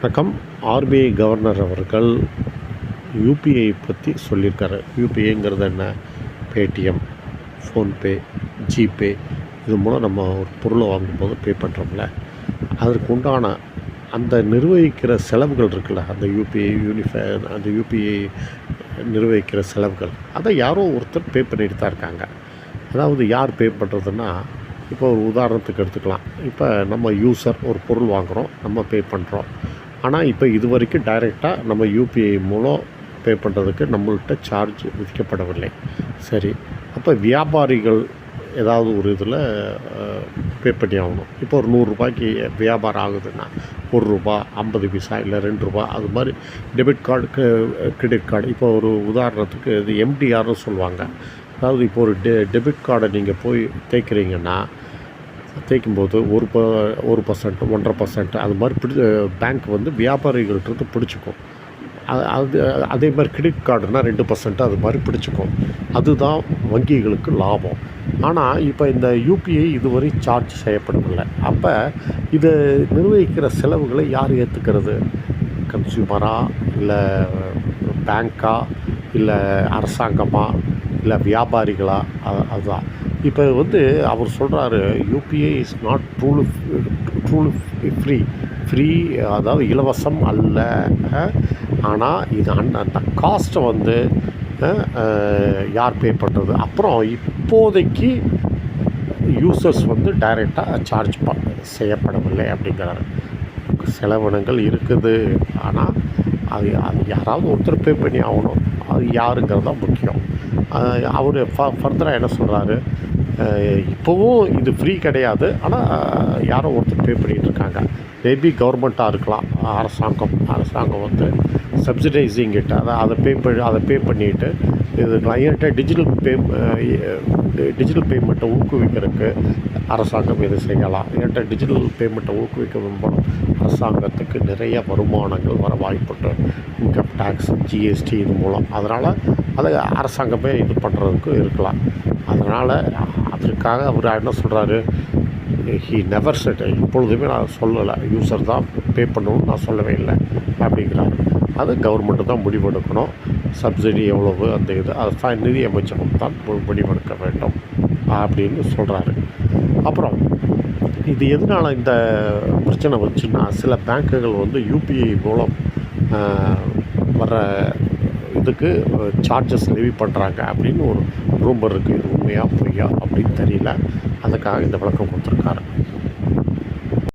வணக்கம். RBI governor அவர்கள் UPI பற்றி சொல்லியிருக்காரு. யூபிஐங்கிறது என்ன? Paytm PhonePe GPay. இது மூலம் நம்ம ஒரு பொருளை வாங்கும்போது பே பண்ணுறோம்ல அதற்கு உண்டான அந்த நிர்வகிக்கிற செலவுகள் இருக்குல்ல அந்த யூபிஐ யூனிஃபை அந்த யூபிஐ நிர்வகிக்கிற செலவுகள். அதை யாரோ ஒருத்தர் பே பண்ணிட்டு தான் இருக்காங்க. அதாவது யார் பே பண்ணுறதுன்னா இப்போ ஒரு உதாரணத்துக்கு எடுத்துக்கலாம். இப்போ நம்ம யூசர் ஒரு பொருள் வாங்குகிறோம் நம்ம பே பண்ணுறோம் ஆனால் இப்போ இது வரைக்கும் டைரெக்டாக நம்ம யூபிஐ மூலம் பே பண்ணுறதுக்கு நம்மள்கிட்ட சார்ஜ் விதிக்கப்படவில்லை. சரி அப்போ வியாபாரிகள் ஏதாவது ஒரு இதில் பே பண்ணி ஆகணும். இப்போ ஒரு நூறுரூபாய்க்கு வியாபாரம் ஆகுதுன்னா ஒரு ரூபா ஐம்பது பைசா இல்லை ரெண்டு ரூபா அது மாதிரி டெபிட் கார்டு கிரெடிட் கார்டு இப்போ ஒரு உதாரணத்துக்கு இது எம்டிஆர்னு சொல்லுவாங்க. அதாவது இப்போ ஒரு டெ டெபிட் கார்டை நீங்கள் போய் தேய்க்கிறீங்கன்னா தேய்க்கும் போது ஒரு ப ஒரு பர்சன்ட் ஒன்றரை பர்சன்ட் அது மாதிரி பிடி பேங்க் வந்து வியாபாரிகள்கிட்ட பிடிச்சிக்கும். அது அது அதே மாதிரி கிரெடிட் கார்டுனால் ரெண்டு பர்சன்ட் அது மாதிரி பிடிச்சிக்கும். அதுதான் வங்கிகளுக்கு லாபம். ஆனால் இப்போ இந்த யூபிஐ இதுவரை சார்ஜ் செய்யப்படவில்லை. அப்போ இதை நிர்வகிக்கிற செலவுகளை யார் ஏற்றுக்கிறது கன்சியூமரா இல்லை பேங்க்கா இல்லை அரசாங்கமாக இல்லை வியாபாரிகளா? அதுதான். இப்போ வந்து அவர் சொல்கிறாரு UPI is not truly truly free free அதாவது இலவசம் அல்ல. ஆனால் இது அந் அந்த காஸ்ட்டை வந்து யார் பே பண்ணுறது அப்புறம் இப்போதைக்கு யூசர்ஸ் வந்து டைரெக்டாக சார்ஜ் ப செய்யப்படவில்லை அப்படிங்கிறாரு. செலவினங்கள் இருக்குது. ஆனால் அது அது யாராவது ஒருத்தர் பே பண்ணி ஆகணும். அது யாருங்கிறது தான் முக்கியம். அவர் ஃபர்தராக என்ன சொல்கிறாரு இப்போவும் இது ஃப்ரீ கிடையாது. ஆனால் யாரோ ஒருத்தர் பே பண்ணிகிட்டு இருக்காங்க. மேபி கவர்மெண்ட்டாக இருக்கலாம். அரசாங்கம் அரசாங்கம் வந்து சப்சிடைசிங் இட் அதை அதை பே பண்ணி அதை பே பண்ணிவிட்டு இது ஏன்ட்ட டிஜிட்டல் பே டிஜிட்டல் பேமெண்ட்டை ஊக்குவிக்கிறதுக்கு அரசாங்கம் இதை செய்யலாம்? ஏன்ட்ட டிஜிட்டல் பேமெண்ட்டை ஊக்குவிக்க மூலம் அரசாங்கத்துக்கு நிறைய வருமானங்கள் வர வாய்ப்புண்டு. இன்கம் டேக்ஸ் ஜிஎஸ்டி இது மூலம். அதனால் அதை அரசாங்கமே இது பண்ணுறதுக்கு இருக்கலாம். அதனால் அதற்காக அவர் என்ன சொல்கிறாரு ஹி நெவர் செட் இப்பொழுதுமே நான் சொல்லலை. யூசர் தான் பே பண்ணணும்னு நான் சொல்லவே இல்லை அப்படிங்கிறாரு. அது கவர்மெண்ட்டு தான் முடிவெடுக்கணும். சப்சிடி எவ்வளவு அந்த இது அதுதான் நிதி அமைச்சகம் தான் முடிவெடுக்க வேண்டும் அப்படின்னு சொல்கிறாரு அப்புறம் இது எதனால் இந்த பிரச்சனை வந்துச்சுன்னா சில பேங்க்குகள் வந்து யூபிஐ மூலம் வர இதுக்கு சார்ஜஸ் லெவி பண்ணுறாங்க அப்படின்னு ஒரு ரூமர் இருக்குது இது உண்மையாக பொய்யா அப்படின்னு தெரியல. அதுக்காக இந்த விளக்கம் கொடுத்துருக்காரு.